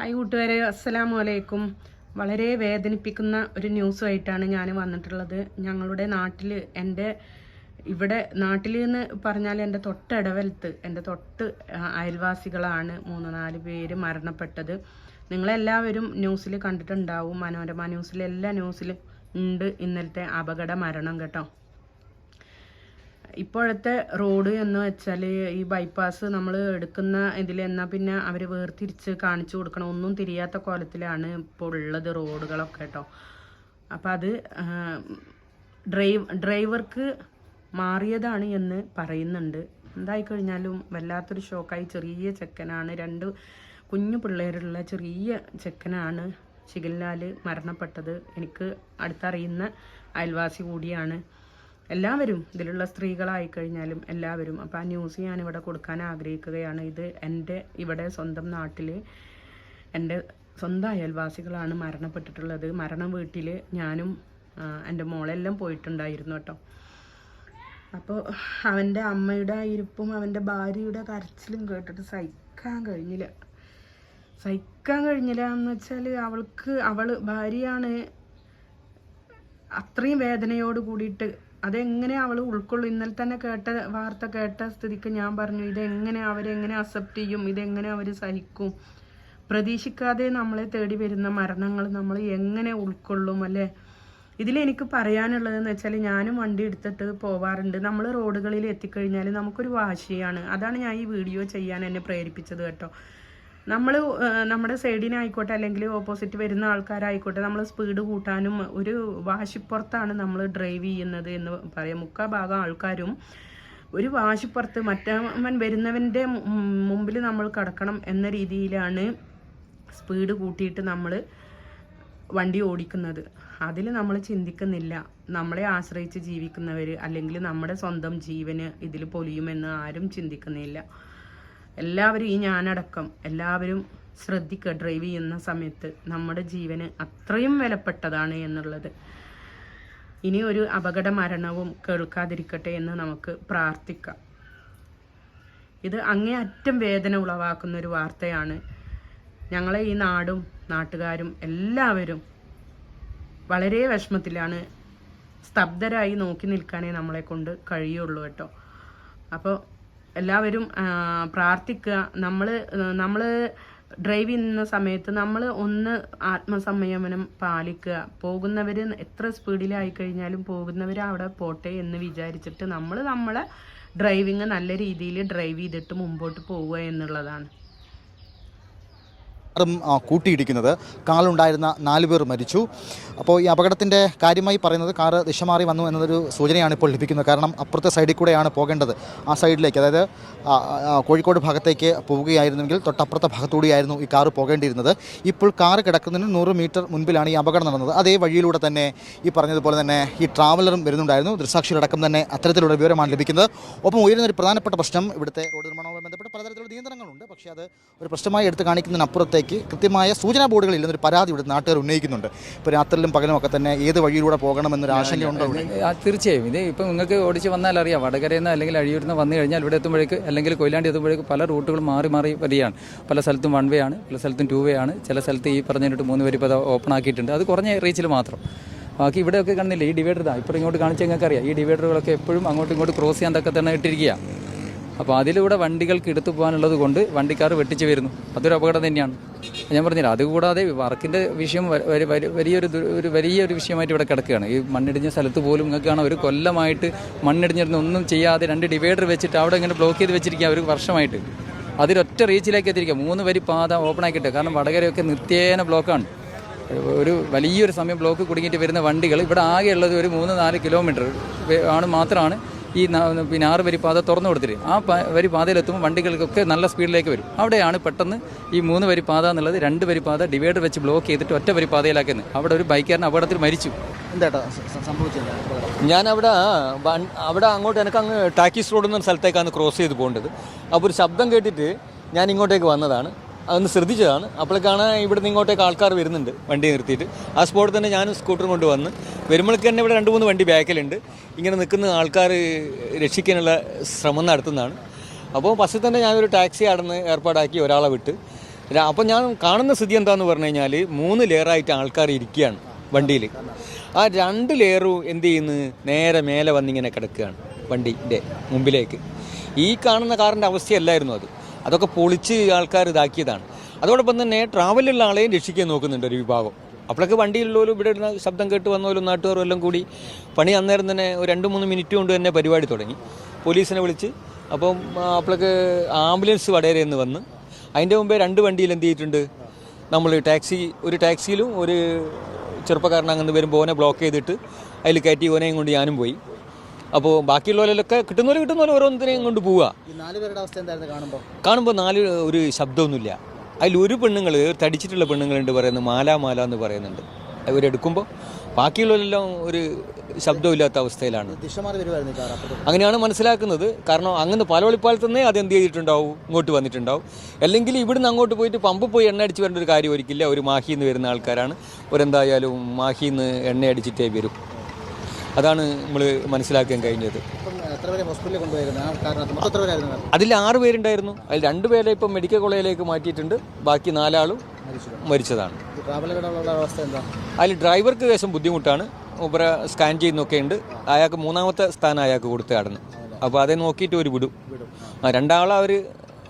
Hi കൂട്ടുകാരെ അസ്സലാമു അലൈക്കും. വളരെ വേദനിപ്പിക്കുന്ന ഒരു ന്യൂസുമായിട്ടാണ് ഞാൻ വന്നിട്ടുള്ളത്. ഞങ്ങളുടെ നാട്ടിൽ എന്റെ ഇവിടെ നാട്ടിൽ എന്ന് പറഞ്ഞാൽ എന്റെ തൊട്ടടവലത്ത് എന്റെ തൊട്ട് അയൽവാസികളാണ് മൂന്ന് നാല് പേര് മരണപ്പെട്ടത്. നിങ്ങളെല്ലാവരും ന്യൂസിൽ കണ്ടിട്ടുണ്ടാവും. മനോരമ ന്യൂസിൽ എല്ലാ ന്യൂസിലും ഉണ്ട് ഇന്നലത്തെ അപകട മരണം കേട്ടോ. ഇപ്പോഴത്തെ റോഡ് എന്ന് വെച്ചാൽ ഈ ബൈപ്പാസ് നമ്മൾ എടുക്കുന്ന ഇതിൽ എന്നാൽ പിന്നെ അവർ വേർതിരിച്ച് കാണിച്ചു കൊടുക്കണം. ഒന്നും തിരിയാത്ത കോലത്തിലാണ് ഇപ്പോൾ ഉള്ളത് റോഡുകളൊക്കെ കേട്ടോ അപ്പം അത് ഡ്രൈവ് ഡ്രൈവർക്ക് മാറിയതാണ് എന്ന് പറയുന്നുണ്ട്. എന്തായി കഴിഞ്ഞാലും വല്ലാത്തൊരു ഷോക്കായി ചെറിയ ചെക്കനാണ്. രണ്ട് കുഞ്ഞു പിള്ളേരുള്ള ചെറിയ ചെക്കനാണ് ശിഖൻലാൽ മരണപ്പെട്ടത്. എനിക്ക് അടുത്തറിയുന്ന അയൽവാസി കൂടിയാണ്. എല്ലാവരും ഇതിലുള്ള സ്ത്രീകളായി കഴിഞ്ഞാലും എല്ലാവരും അപ്പോൾ ആ ന്യൂസ് ഞാൻ ഇവിടെ കൊടുക്കാൻ ആഗ്രഹിക്കുകയാണ്. ഇത് എന്റെ ഇവിടെ സ്വന്തം നാട്ടിൽ എന്റെ സ്വന്തം അയൽവാസികളാണ് മരണപ്പെട്ടിട്ടുള്ളത്. മരണ വീട്ടിൽ ഞാനും എന്റെ മോളെല്ലാം പോയിട്ടുണ്ടായിരുന്നു കേട്ടോ. അപ്പോൾ അവന്റെ അമ്മയുടെ ഇരിപ്പും അവന്റെ ഭാര്യയുടെ കരച്ചിലും കേട്ടിട്ട് സഹിക്കാൻ കഴിഞ്ഞില്ല. സഹിക്കാൻ കഴിഞ്ഞില്ല എന്ന് വെച്ചാൽ അവൾക്ക് അവൾ ഭാര്യയാണ് അത്രയും വേദനയോട് കൂടിയിട്ട് അതെങ്ങനെ അവൾ ഉൾക്കൊള്ളും? ഇന്നലെ തന്നെ കേട്ട വാർത്ത കേട്ട സ്ഥിതിക്ക് ഞാൻ പറഞ്ഞു ഇതെങ്ങനെ അവരെങ്ങനെ അക്സെപ്റ്റ് ചെയ്യും? ഇതെങ്ങനെ അവർ സഹിക്കും? പ്രതീക്ഷിക്കാതെ നമ്മളെ തേടി വരുന്ന മരണങ്ങൾ നമ്മൾ എങ്ങനെ ഉൾക്കൊള്ളും അല്ലേ? ഇതിലെനിക്ക് പറയാനുള്ളതെന്ന് വെച്ചാൽ ഞാനും വണ്ടി എടുത്തിട്ട് പോവാറുണ്ട്. നമ്മൾ റോഡുകളിൽ എത്തിക്കഴിഞ്ഞാൽ നമുക്കൊരു വാശിയാണ്. അതാണ് ഞാൻ ഈ വീഡിയോ ചെയ്യാൻ എന്നെ പ്രേരിപ്പിച്ചത് കേട്ടോ. നമ്മൾ നമ്മുടെ സൈഡിനായിക്കോട്ടെ അല്ലെങ്കിൽ ഓപ്പോസിറ്റ് വരുന്ന ആൾക്കാരായിക്കോട്ടെ നമ്മൾ സ്പീഡ് കൂട്ടാനും ഒരു വാശിപ്പുറത്താണ് നമ്മൾ ഡ്രൈവ് ചെയ്യുന്നത് എന്ന് പറയാം. മുക്കാ ഭാഗം ആൾക്കാരും ഒരു വാശിപ്പുറത്ത് മറ്റവൻ വരുന്നവന്റെ മുമ്പിൽ നമ്മൾ കടക്കണം എന്ന രീതിയിലാണ് സ്പീഡ് കൂട്ടിയിട്ട് നമ്മൾ വണ്ടി ഓടിക്കുന്നത്. അതിൽ നമ്മൾ ചിന്തിക്കുന്നില്ല. നമ്മളെ ആശ്രയിച്ച് ജീവിക്കുന്നവർ അല്ലെങ്കിൽ നമ്മുടെ സ്വന്തം ജീവന് ഇതിൽ പൊലിയുമെന്ന് ആരും ചിന്തിക്കുന്നില്ല. എല്ലാവരും ഈ ഞാനടക്കം എല്ലാവരും ശ്രദ്ധിക്കുക ഡ്രൈവ് ചെയ്യുന്ന സമയത്ത് നമ്മുടെ ജീവന് അത്രയും വിലപ്പെട്ടതാണ് എന്നുള്ളത്. ഇനി ഒരു അപകട മരണവും കേൾക്കാതിരിക്കട്ടെ എന്ന് നമുക്ക് പ്രാർത്ഥിക്കാം. ഇത് അങ്ങേയറ്റം വേദന ഉളവാക്കുന്ന ഒരു വാർത്തയാണ്. ഞങ്ങളെ ഈ നാടും നാട്ടുകാരും എല്ലാവരും വളരെ വിഷമത്തിലാണ് സ്തബ്ധരായി നോക്കി നിൽക്കാനേ നമ്മളെ കൊണ്ട് കഴിയുള്ളൂ കേട്ടോ. അപ്പോൾ എല്ലാവരും പ്രാർത്ഥിക്കുക. നമ്മൾ നമ്മൾ ഡ്രൈവ് ചെയ്യുന്ന സമയത്ത് നമ്മൾ ഒന്ന് ആത്മസംയമനം പാലിക്കുക. പോകുന്നവർ എത്ര സ്പീഡിലായി കഴിഞ്ഞാലും പോകുന്നവർ അവിടെ പോട്ടെ എന്ന് വിചാരിച്ചിട്ട് നമ്മൾ നമ്മളെ ഡ്രൈവിങ് നല്ല രീതിയിൽ ഡ്രൈവ് ചെയ്തിട്ട് മുമ്പോട്ട് പോവുക എന്നുള്ളതാണ്. ആ, കൂട്ടിയിടിക്കുന്നത്. കാറിലുണ്ടായിരുന്ന നാല് പേർ മരിച്ചു. അപ്പോൾ ഈ അപകടത്തിന്റെ കാര്യമായി പറയുന്നത് കാറ് ദിശ മാറി വന്നു എന്നതൊരു സൂചനയാണ് ഇപ്പോൾ ലഭിക്കുന്നത്. കാരണം അപ്പുറത്തെ സൈഡിൽ കൂടെയാണ് പോകേണ്ടത്. ആ സൈഡിലേക്ക് അതായത് കോഴിക്കോട് ഭാഗത്തേക്ക് പോവുകയായിരുന്നെങ്കിൽ തൊട്ടപ്പുറത്തെ ഭാഗത്തൂടെയായിരുന്നു ഈ കാറ് പോകേണ്ടിയിരുന്നത്. ഇപ്പോൾ കാറ് കിടക്കുന്നതിന് നൂറ് മീറ്റർ മുൻപിലാണ് ഈ അപകടം നടന്നത്. അതേ വഴിയിലൂടെ തന്നെ ഈ പറഞ്ഞതുപോലെ തന്നെ ഈ ട്രാവലറും വരുന്നുണ്ടായിരുന്നു. ദൃസാക്ഷികളടക്കം തന്നെ അത്തരത്തിലുള്ള വിവരമാണ് ലഭിക്കുന്നത്. ഒപ്പം ഉയരുന്ന ഒരു പ്രധാനപ്പെട്ട പ്രശ്നം ഇവിടുത്തെ റോഡ് നിർമ്മാണവുമായി ബന്ധപ്പെട്ട് പലതരത്തിലുള്ള നിയന്ത്രണങ്ങളുണ്ട്. പക്ഷേ അത് ഒരു പ്രശ്നമായി എടുത്ത് കാണിക്കുന്നതിനപ്പുറത്തേക്ക് കൃത്യമായ സൂചനാ ബോർഡുകൾ ഇല്ലെന്നൊരു പരാതി ഇവിടെ നാട്ടുകാർ ഉന്നയിക്കുന്നുണ്ട്. ഇപ്പോൾ രാത്രിയിലും പകലും ഒക്കെ തന്നെ ഏത് വഴിയിലൂടെ പോകണമെന്നൊരു ആശങ്കയുണ്ടോ തീർച്ചയായും. ഇത് ഇപ്പം നിങ്ങൾക്ക് ഓടിച്ച് വന്നാൽ അറിയാം. വടകരയിൽ നിന്ന് അല്ലെങ്കിൽ അഴിയൂരിൽ നിന്ന് വന്നു കഴിഞ്ഞാൽ ഇവിടെ എത്തുമ്പോഴേക്ക് അല്ലെങ്കിൽ കൊയിലാണ്ടി എത്തുമ്പോഴേക്ക് പല റൂട്ടുകൾ മാറി മാറി വരികയാണ്. പല സ്ഥലത്തും വൺ വേ ആണ് പല സ്ഥലത്തും ടു വേ ആണ്. ചില സ്ഥലത്ത് ഈ പറഞ്ഞിട്ട് മൂന്ന് വരി ഇപ്പോൾ ഓപ്പൺ ആക്കിയിട്ടുണ്ട്. അത് കുറഞ്ഞ റീച്ചിൽ മാത്രം. ബാക്കി ഇവിടെയൊക്കെ കാണുന്നില്ല? ഈ ഡിവൈഡർ ഇതാ. ഇപ്പോൾ ഇങ്ങോട്ട് കാണിച്ചാൽ നിങ്ങൾക്ക് അറിയാം ഈ ഡിവൈഡറുകളൊക്കെ എപ്പോഴും അങ്ങോട്ടും ഇങ്ങോട്ട് ക്രോസ് ചെയ്യാൻ തക്ക തന്നെ ഇട്ടിരിക്കുക അപ്പോൾ അതിലൂടെ വണ്ടികൾക്ക് എടുത്തു പോകാനുള്ളത് കൊണ്ട് വണ്ടിക്കാർ വെട്ടിച്ച് വരുന്നു. അതൊരു അപകടം തന്നെയാണ്. ഞാൻ പറഞ്ഞില്ല അതുകൂടാതെ വർക്കിന്റെ വിഷയം വലിയൊരു ഒരു വലിയൊരു വിഷയമായിട്ട് ഇവിടെ കിടക്കുകയാണ്. ഈ മണ്ണിടിഞ്ഞ സ്ഥലത്ത് പോലും നിങ്ങൾക്ക് കാണാൻ ഒരു കൊല്ലമായിട്ട് മണ്ണിടിഞ്ഞിരുന്ന് ഒന്നും ചെയ്യാതെ രണ്ട് ഡിവൈഡർ വെച്ചിട്ട് അവിടെ ഇങ്ങനെ ബ്ലോക്ക് ചെയ്ത് വെച്ചിരിക്കുക ഒരു വർഷമായിട്ട്. അതിലൊറ്റ റീച്ചിലേക്ക് എത്തിയിരിക്കുക. മൂന്ന് വരി പാത ഓപ്പൺ ആക്കിയിട്ട്. കാരണം വടകരയൊക്കെ നിത്യേന ബ്ലോക്കാണ്. ഒരു വലിയൊരു സമയം ബ്ലോക്ക് കുടുങ്ങിയിട്ട് വരുന്ന വണ്ടികൾ ഇവിടെ ആകെയുള്ളത് ഒരു മൂന്ന് നാല് കിലോമീറ്റർ ആണ് മാത്രമാണ്. ഈ പിന്നെ ആറ് വരി പാത തുറന്നു കൊടുത്തിട്ട് ആ വരി പാതയിലെത്തുമ്പോൾ വണ്ടികൾക്കൊക്കെ നല്ല സ്പീഡിലേക്ക് വരും. അവിടെയാണ് പെട്ടെന്ന് ഈ മൂന്ന് വരി പാത എന്നുള്ളത് രണ്ട് വരി പാത ഡിവൈഡർ വെച്ച് ബ്ലോക്ക് ചെയ്തിട്ട് ഒറ്റ വരി പാതയിലാക്കുന്നത് അവിടെ ഒരു ബൈക്കാരൻ അപകടത്തിൽ മരിച്ചു. സംഭവിച്ചത്? ഞാൻ അവിടെ അവിടെ അങ്ങോട്ട് എനിക്ക് അങ്ങ് ടാക്കീസ് റോഡ് എന്ന സ്ഥലത്തേക്കാണ് ക്രോസ് ചെയ്ത് പോകേണ്ടത്. അപ്പോൾ ഒരു ശബ്ദം കേട്ടിട്ട് ഞാൻ ഇങ്ങോട്ടേക്ക് വന്നതാണ്. അതൊന്ന് ശ്രദ്ധിച്ചതാണ്. അപ്പോഴേക്കാണ് ഇവിടുന്ന് ഇങ്ങോട്ടേക്ക് ആൾക്കാർ വരുന്നുണ്ട് വണ്ടി നിർത്തിയിട്ട്. ആ സ്പോട്ടിൽ തന്നെ ഞാനും സ്കൂട്ടറും കൊണ്ട് വന്ന് വരുമ്പോഴേക്ക് തന്നെ ഇവിടെ രണ്ട് മൂന്ന് വണ്ടി ബാക്കിലുണ്ട്. ഇങ്ങനെ നിൽക്കുന്ന ആൾക്കാർ രക്ഷിക്കാനുള്ള ശ്രമം നടത്തുന്നതാണ്. അപ്പോൾ ബസ്സിൽ തന്നെ ഞാനൊരു ടാക്സി അടന്ന് ഏർപ്പാടാക്കി ഒരാളെ വിട്ട്. അപ്പോൾ ഞാൻ കാണുന്ന സ്ഥിതി എന്താണെന്ന് പറഞ്ഞു കഴിഞ്ഞാൽ മൂന്ന് ലെയറായിട്ട് ആൾക്കാർ ഇരിക്കുകയാണ് വണ്ടിയിൽ ആ രണ്ട് ലെയറും എന്ത് ചെയ്യുന്നു? നേരെ മേലെ വന്നിങ്ങനെ കിടക്കുകയാണ് വണ്ടിന്റെ മുമ്പിലേക്ക്. ഈ കാണുന്ന കാറിന്റെ അവസ്ഥയല്ലായിരുന്നു അത്. അതൊക്കെ പൊളിച്ച് ആൾക്കാർ ഇതാക്കിയതാണ്. അതോടൊപ്പം തന്നെ ട്രാവലുള്ള ആളെയും രക്ഷിക്കാൻ നോക്കുന്നുണ്ട് ഒരു വിഭാഗം. അപ്പോഴൊക്കെ വണ്ടിയിലുള്ളവരും ഇവിടെ ഇരുന്ന ശബ്ദം കേട്ട് വന്നവരും നാട്ടുകാരും എല്ലാം കൂടി പണി അന്നേരം തന്നെ ഒരു രണ്ട് മൂന്ന് മിനിറ്റ് കൊണ്ട് തന്നെ പരിപാടി തുടങ്ങി. പോലീസിനെ വിളിച്ച്. അപ്പം അപ്പോഴേക്ക് ആംബുലൻസ് വടകരയിൽ നിന്ന് വന്ന്. അതിന്റെ മുമ്പേ രണ്ട് വണ്ടിയിൽ എന്ത് ചെയ്തിട്ടുണ്ട്? നമ്മൾ ടാക്സി ഒരു ടാക്സിയിലും ഒരു ചെറുപ്പക്കാരൻ അങ്ങനെ വരുമ്പോൾ ഓനെ ബ്ലോക്ക് ചെയ്തിട്ട് അതിൽ കയറ്റി ഓനെയും കൊണ്ട് ഞാനും പോയി. അപ്പോൾ ബാക്കിയുള്ളവരിലൊക്കെ കിട്ടുന്നവർ കിട്ടുന്നവർ ഓരോന്നിനെയും കൊണ്ട് പോവുക. കാണുമ്പോൾ നാല് ഒരു ശബ്ദമൊന്നുമില്ല. അതിൽ ഒരു പെണ്ണുങ്ങൾ തടിച്ചിട്ടുള്ള പെണ്ണുങ്ങളുണ്ട് പറയുന്നത് മാല മാല എന്ന് പറയുന്നുണ്ട്. അവരെടുക്കുമ്പോൾ ബാക്കിയുള്ളവരെല്ലാം ഒരു ശബ്ദമില്ലാത്ത അവസ്ഥയിലാണ്. അങ്ങനെയാണ് മനസ്സിലാക്കുന്നത്. കാരണം അങ്ങനെ പാലവളിപ്പാലത്ത് നിന്നേ അത് എന്ത് ചെയ്തിട്ടുണ്ടാവും? ഇങ്ങോട്ട് വന്നിട്ടുണ്ടാവും. അല്ലെങ്കിൽ ഇവിടുന്ന് അങ്ങോട്ട് പോയിട്ട് പമ്പ് പോയി എണ്ണ അടിച്ച് വരേണ്ട ഒരു കാര്യം ഒരിക്കില്ല ഒരു മാഹി എന്ന് വരുന്ന ആൾക്കാരാണ്. ഒരെന്തായാലും മാഹിയിൽ നിന്ന് എണ്ണ അടിച്ചിട്ടേ വരും. അതാണ് നമ്മൾ മനസ്സിലാക്കാൻ കഴിഞ്ഞത്. എത്ര പേരെ ഹോസ്പിറ്റലിൽ കൊണ്ടുപോയിരുന്നു? ആ കാരണത്ത് മൊത്തം എത്ര പേരായിരുന്നു അതിൽ ആറ് പേരുണ്ടായിരുന്നു. അതിൽ രണ്ട് പേരെ ഇപ്പം മെഡിക്കൽ കോളേജിലേക്ക് മാറ്റിയിട്ടുണ്ട്. ബാക്കി നാലാളും മരിച്ചതാണ്. അതിൽ ഡ്രൈവർക്ക് ലേശം ബുദ്ധിമുട്ടാണ്. ഉപര സ്കാൻ ചെയ്യുന്നൊക്കെ ഉണ്ട്. അയാൾക്ക് മൂന്നാമത്തെ സ്ഥാനം അയാൾക്ക് കൊടുത്ത് കടന്ന് അപ്പോൾ അതേ നോക്കിയിട്ട് ഒരു വിടും. ആ. രണ്ടാളെ അവർ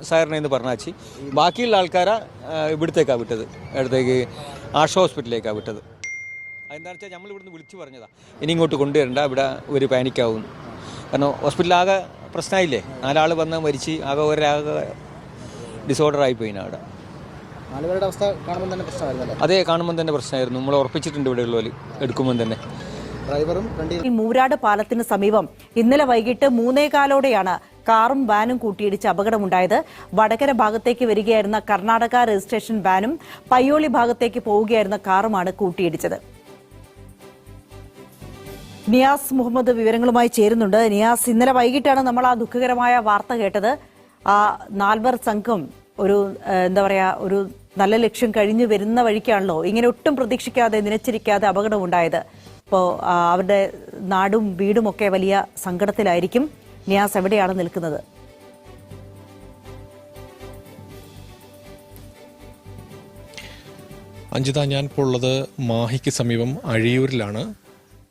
സാറിനെ എന്ന് പറഞ്ഞാച്ചി. ബാക്കിയുള്ള ആൾക്കാരെ ഇവിടത്തേക്കാണ് വിട്ടത്. ഇടത്തേക്ക് ആഷ ഹോസ്പിറ്റലിലേക്കാണ് വിട്ടത്. അതെന്താണെന്ന് വെച്ചാൽ നമ്മൾ ഇവിടുന്ന് വിളിച്ചു പറഞ്ഞതാണ് ഇനി ഇങ്ങോട്ട് കൊണ്ടുവരണ്ട. ഇവിടെ ഒരു പാനിക്കാവും കാരണം ഹോസ്പിറ്റലാകെ പ്രശ്നമായില്ലേ? നാലാൾ വന്ന് മരിച്ച് ആകെ ഒരാകെ ഡിസോർഡർ ആയിപ്പോയി അവിടെ. അതെ അവസ്ഥ കാണുമ്പോൾ തന്നെ പ്രശ്നമായിരുന്നല്ലേ? അതെ കാണുമ്പോൾ തന്നെ പ്രശ്നമായിരുന്നു. നമ്മൾ ഉറപ്പിച്ചിട്ടുണ്ട് ഇവിടെ ഉള്ളവർ എടുക്കുമ്പോൾ തന്നെ. ഡ്രൈവറും ഈ മൂരാട് പാലത്തിന് സമീപം ഇന്നലെ വൈകിട്ട് മൂന്നേകാലോടെയാണ് കാറും വാനും കൂട്ടിയിടിച്ച് അപകടമുണ്ടായത്. വടകര ഭാഗത്തേക്ക് വരികയായിരുന്ന കർണാടക രജിസ്ട്രേഷൻ വാനും പയ്യോളി ഭാഗത്തേക്ക് പോവുകയായിരുന്ന കാറുമാണ് കൂട്ടിയിടിച്ചത്. നിയാസ് മുഹമ്മദ് വിവരങ്ങളുമായി ചേരുന്നുണ്ട്. നിയാസ് ഇന്നലെ വൈകിട്ടാണ് നമ്മൾ ആ ദുഃഖകരമായ വാർത്ത കേട്ടത്. ആ നാൽവർ സംഘം ഒരു എന്താ പറയാ ഒരു നല്ല ലക്ഷ്യം കഴിഞ്ഞു വരുന്ന വഴിക്കാണല്ലോ ഇങ്ങനെ ഒട്ടും പ്രതീക്ഷിക്കാതെ നിലച്ചിരിക്കാതെ അപകടമുണ്ടായത്. ഇപ്പോ അവരുടെ നാടും വീടും ഒക്കെ വലിയ സങ്കടത്തിലായിരിക്കും നിയാസ് എവിടെയാണ് നിൽക്കുന്നത്? അഞ്ജിത ഞാൻ ഇപ്പോൾ ഉള്ളത് മാഹിക്ക് സമീപം അഴിയൂരിലാണ്.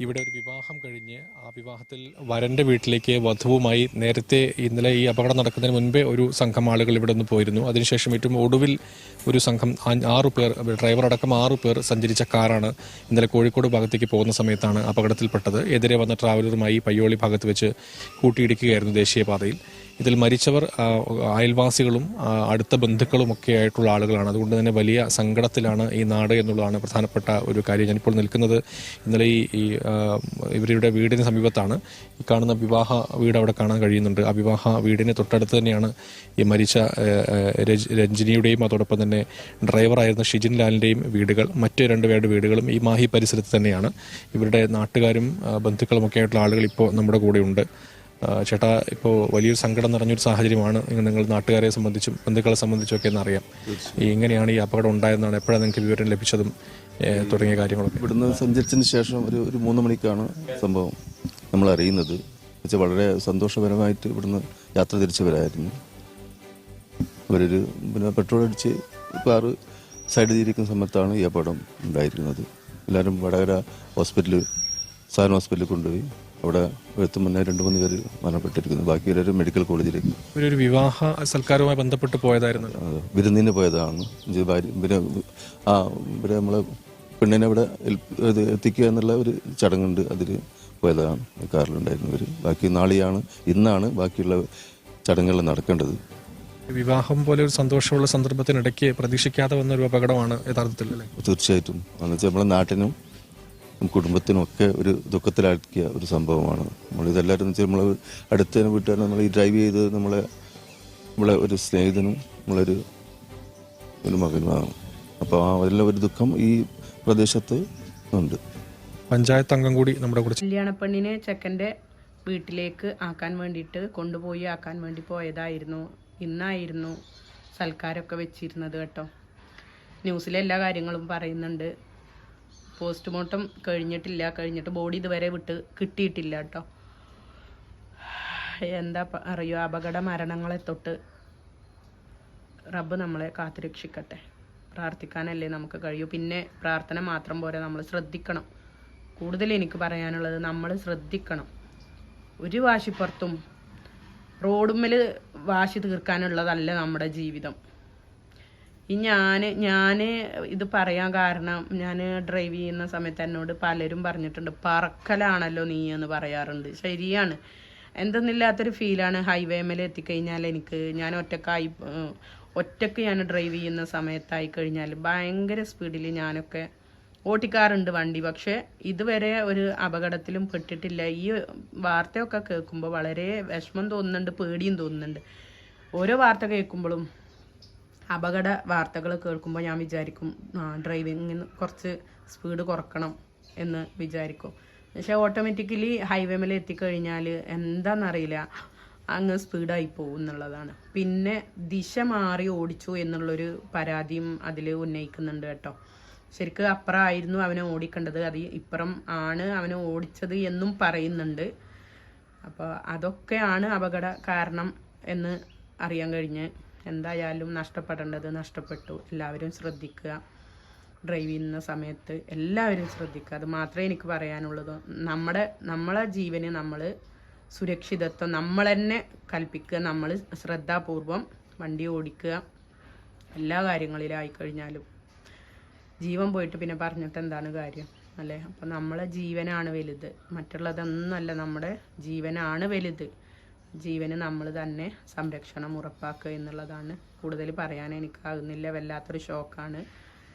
ഇവിടെ ഒരു വിവാഹം കഴിഞ്ഞ് ആ വിവാഹത്തിൽ വരന്റെ വീട്ടിലേക്ക് വധുവുമായി നേരത്തെ ഇന്നലെ ഈ അപകടം നടക്കുന്നതിന് മുൻപേ ഒരു സംഘം ആളുകൾ ഇവിടെ നിന്ന് പോയിരുന്നു. അതിനുശേഷം ഏറ്റവും ഒടുവിൽ ഒരു സംഘം ആറു പേർ ഡ്രൈവർ അടക്കം ആറു പേർ സഞ്ചരിച്ച കാറാണ് ഇന്നലെ കോഴിക്കോട് ഭാഗത്തേക്ക് പോകുന്ന സമയത്താണ് അപകടത്തിൽപ്പെട്ടത്. എതിരെ വന്ന ട്രാവലറുമായി പയ്യോളി ഭാഗത്ത് വെച്ച് കൂട്ടിയിടിക്കുകയായിരുന്നു ദേശീയപാതയിൽ. ഇതിൽ മരിച്ചവർ അയൽവാസികളും അടുത്ത ബന്ധുക്കളും ഒക്കെ ആയിട്ടുള്ള ആളുകളാണ്. അതുകൊണ്ട് തന്നെ വലിയ സങ്കടത്തിലാണ് ഈ നാട് എന്നുള്ളതാണ് പ്രധാനപ്പെട്ട ഒരു കാര്യം ഞാനിപ്പോൾ നിൽക്കുന്നത്. ഇന്നലെ ഈ ഇവരുടെ വീടിന് സമീപത്താണ്. ഈ കാണുന്ന വിവാഹ വീട് അവിടെ കാണാൻ കഴിയുന്നുണ്ട്. ആ വിവാഹ വീടിന് തൊട്ടടുത്ത് തന്നെയാണ് ഈ മരിച്ച രഞ്ജിനിയുടെയും അതോടൊപ്പം തന്നെ ഡ്രൈവറായിരുന്ന ഷിജിൻ ലാലിന്റെയും വീടുകൾ മറ്റു രണ്ടുപേരുടെ വീടുകളും ഈ മാഹി പരിസരത്ത് തന്നെയാണ്. ഇവരുടെ നാട്ടുകാരും ആ, ബന്ധുക്കളും ഒക്കെ ആയിട്ടുള്ള ആളുകൾ ഇപ്പോൾ നമ്മുടെ കൂടെയുണ്ട്. ചേട്ടാ ഇപ്പോൾ വലിയൊരു സങ്കടം നിറഞ്ഞൊരു സാഹചര്യമാണ്. നിങ്ങൾ നാട്ടുകാരെ സംബന്ധിച്ചും ബന്ധുക്കളെ സംബന്ധിച്ചും ഒക്കെ എന്നറിയാം. ഈ എങ്ങനെയാണ് ഈ അപകടം ഉണ്ടായതെന്നാണ് എപ്പോഴാണ് നിങ്ങൾക്ക് വിവരം ലഭിച്ചതും തുടങ്ങിയ കാര്യങ്ങളൊക്കെ? ഇവിടുന്ന് സഞ്ചരിച്ചതിന് ശേഷം ഒരു ഒരു മൂന്ന് മണിക്കാണ് സംഭവം നമ്മൾ അറിയുന്നത് വെച്ചാൽ വളരെ സന്തോഷപരമായിട്ട് ഇവിടുന്ന് യാത്ര തിരിച്ചവരായിരുന്നു. അവരൊരു പിന്നെ പെട്രോൾ അടിച്ച് കാറ് സൈഡ് ചെയ്തിരിക്കുന്ന സമയത്താണ് ഈ അപകടം ഉണ്ടായിരിക്കുന്നത് എല്ലാവരും വടകര ഹോസ്പിറ്റലിൽ സാൻ ഹോസ്പിറ്റലിൽ കൊണ്ടുപോയി. അവിടെ എത്തും മുന്നേ രണ്ട് മൂന്ന് പേര് മരണപ്പെട്ടിരിക്കുന്നു. ബാക്കി എല്ലാവരും മെഡിക്കൽ കോളേജിലേക്ക് ഒരു വിവാഹ സൽക്കാരവുമായി ബന്ധപ്പെട്ട് പോയതായിരുന്നു. വിരുന്നിന് പോയതാണ്. പിന്നെ ആ ഇവിടെ നമ്മളെ പെണ്ണിനെ അവിടെ എത്തിക്കുക എന്നുള്ള ഒരു ചടങ്ങുണ്ട്. അതിൽ പോയതാണ്. കാറിലുണ്ടായിരുന്നവർ ബാക്കി നാളെയാണ് ഇന്നാണ് ബാക്കിയുള്ള ചടങ്ങുകൾ നടക്കേണ്ടത്. വിവാഹം പോലെ ഒരു സന്തോഷമുള്ള സന്ദർഭത്തിനിടയ്ക്ക് പ്രതീക്ഷിക്കാതെ വന്ന ഒരു അപകടമാണ് യഥാർത്ഥത്തിൽ തീർച്ചയായിട്ടും. എന്ന് വെച്ചാൽ നമ്മളെ നാട്ടിനും കുടുംബത്തിനും ഒക്കെ ഒരു ദുഃഖത്തിലാക്കിയ ഒരു സംഭവമാണ്. നമ്മളിതെല്ലാവരും ഇതെല്ലാവരും വെച്ചാൽ നമ്മൾ അടുത്ത വീട്ടുകാരൻ നമ്മൾ ഈ ഡ്രൈവ് ചെയ്ത് നമ്മളെ നമ്മളെ ഒരു സ്നേഹിതനും നമ്മളൊരു ഒരു മകനുമാണ്. അപ്പോൾ ആ അതിലുള്ള ഒരു ദുഃഖം ഈ പ്രദേശത്ത് ഉണ്ട്. പഞ്ചായത്ത് അംഗം കൂടി നമ്മുടെ കൂടെ കല്യാണപ്പെണ്ണിനെ ചെക്കന്റെ വീട്ടിലേക്ക് ആക്കാൻ വേണ്ടിയിട്ട് കൊണ്ടുപോയി ആക്കാൻ വേണ്ടി പോയതായിരുന്നു. ഇന്നായിരുന്നു സൽക്കാരമൊക്കെ വെച്ചിരുന്നത് കേട്ടോ. ന്യൂസിലെ എല്ലാ കാര്യങ്ങളും പറയുന്നുണ്ട്. പോസ്റ്റ്മോർട്ടം കഴിഞ്ഞിട്ടില്ല കഴിഞ്ഞിട്ട് ബോഡി ഇതുവരെ വിട്ട് കിട്ടിയിട്ടില്ല കേട്ടോ എന്താ അറിയോ? അപകട മരണങ്ങളെ തൊട്ട് റബ്ബ് നമ്മളെ കാത്തുരക്ഷിക്കട്ടെ. പ്രാർത്ഥിക്കാനല്ലേ നമുക്ക് കഴിയൂ. പിന്നെ പ്രാർത്ഥന മാത്രം പോരാ നമ്മൾ ശ്രദ്ധിക്കണം. കൂടുതൽ എനിക്ക് പറയാനുള്ളത് നമ്മൾ ശ്രദ്ധിക്കണം. ഒരു വാശിപ്പുറത്തും റോഡുമ്മൽ വാശി തീർക്കാനുള്ളതല്ല നമ്മുടെ ജീവിതം. ഈ ഞാൻ ഞാൻ ഇത് പറയാൻ കാരണം ഞാൻ ഡ്രൈവ് ചെയ്യുന്ന സമയത്ത് എന്നോട് പലരും പറഞ്ഞിട്ടുണ്ട് പറക്കലാണല്ലോ നീ എന്ന് പറയാറുണ്ട്. ശരിയാണ്. എന്തെന്നില്ലാത്തൊരു ഫീലാണ് ഹൈവേ മേലെ എത്തിക്കഴിഞ്ഞാൽ എനിക്ക് ഞാൻ ഒറ്റക്കായി ഒറ്റയ്ക്ക് ഞാൻ ഡ്രൈവ് ചെയ്യുന്ന സമയത്തായി കഴിഞ്ഞാൽ ഭയങ്കര സ്പീഡിൽ ഞാനൊക്കെ ഓട്ടിക്കാറുണ്ട് വണ്ടി. പക്ഷേ ഇതുവരെ ഒരു അപകടത്തിലും പെട്ടിട്ടില്ല. ഈ വാർത്തയൊക്കെ കേൾക്കുമ്പോൾ വളരെ വിഷമം തോന്നുന്നുണ്ട് പേടിയും തോന്നുന്നുണ്ട്. ഓരോ വാർത്ത കേൾക്കുമ്പോഴും അപകട വാർത്തകൾ കേൾക്കുമ്പോൾ ഞാൻ വിചാരിക്കും ഡ്രൈവിങ്ങിന് കുറച്ച് സ്പീഡ് കുറക്കണം എന്ന് വിചാരിക്കും. പക്ഷേ ഓട്ടോമാറ്റിക്കലി ഹൈവേ മേലെ എത്തിക്കഴിഞ്ഞാൽ എന്താണെന്നറിയില്ല അങ്ങ് സ്പീഡായി പോകും എന്നുള്ളതാണ്. പിന്നെ ദിശ മാറി ഓടിച്ചു എന്നുള്ളൊരു പരാതിയും അതിൽ ഉന്നയിക്കുന്നുണ്ട് കേട്ടോ. ശരിക്കും അപ്പുറമായിരുന്നു അവനെ ഓടിക്കേണ്ടത് അത് ഇപ്പുറം ആണ് അവനെ ഓടിച്ചത് എന്നും പറയുന്നുണ്ട്. അപ്പോൾ അതൊക്കെയാണ് അപകട കാരണം എന്ന് അറിയാൻ കഴിഞ്ഞ്. എന്തായാലും നഷ്ടപ്പെടേണ്ടത് നഷ്ടപ്പെട്ടു. എല്ലാവരും ശ്രദ്ധിക്കുക. ഡ്രൈവ് ചെയ്യുന്ന സമയത്ത് എല്ലാവരും ശ്രദ്ധിക്കുക. അത് മാത്രമേ എനിക്ക് പറയാനുള്ളൂ നമ്മുടെ നമ്മളെ ജീവന് നമ്മൾ സുരക്ഷിതത്വം നമ്മൾ തന്നെ കൽപ്പിക്കുക. നമ്മൾ ശ്രദ്ധാപൂർവം വണ്ടി ഓടിക്കുക. എല്ലാ കാര്യങ്ങളിലായി കഴിഞ്ഞാലും. ജീവൻ പോയിട്ട് പിന്നെ പറഞ്ഞിട്ട് എന്താണ് കാര്യം? അല്ലേ? അപ്പം നമ്മളെ ജീവനാണ് വലുത്. മറ്റുള്ളതൊന്നുമല്ല. നമ്മുടെ ജീവനാണ് വലുത്. ജീവന് നമ്മൾ തന്നെ സംരക്ഷണം ഉറപ്പാക്കുക എന്നുള്ളതാണ് കൂടുതൽ പറയാൻ എനിക്കാകുന്നില്ല. വല്ലാത്തൊരു ഷോക്കാണ്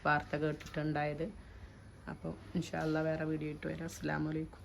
വാർത്ത കേട്ടിട്ടുണ്ടായത്. അപ്പോൾ ഇൻഷാല്ല വേറെ വീഡിയോ ഇട്ട് വരാം. അസ്സാം വലൈക്കും